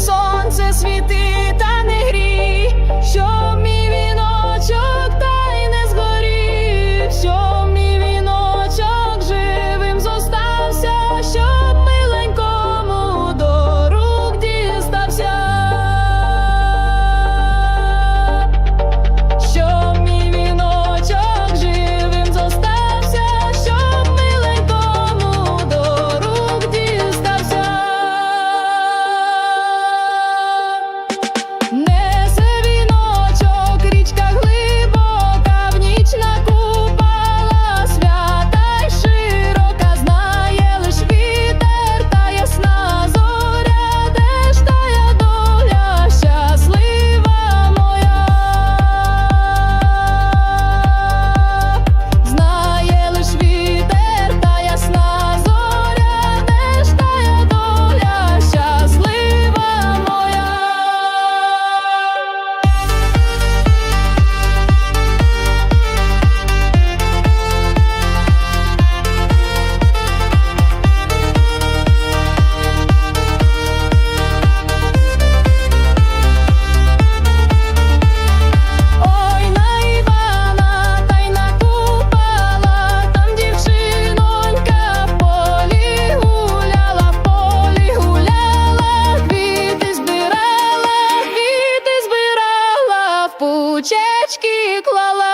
сонце світи та не грій. Що Квіточки клала.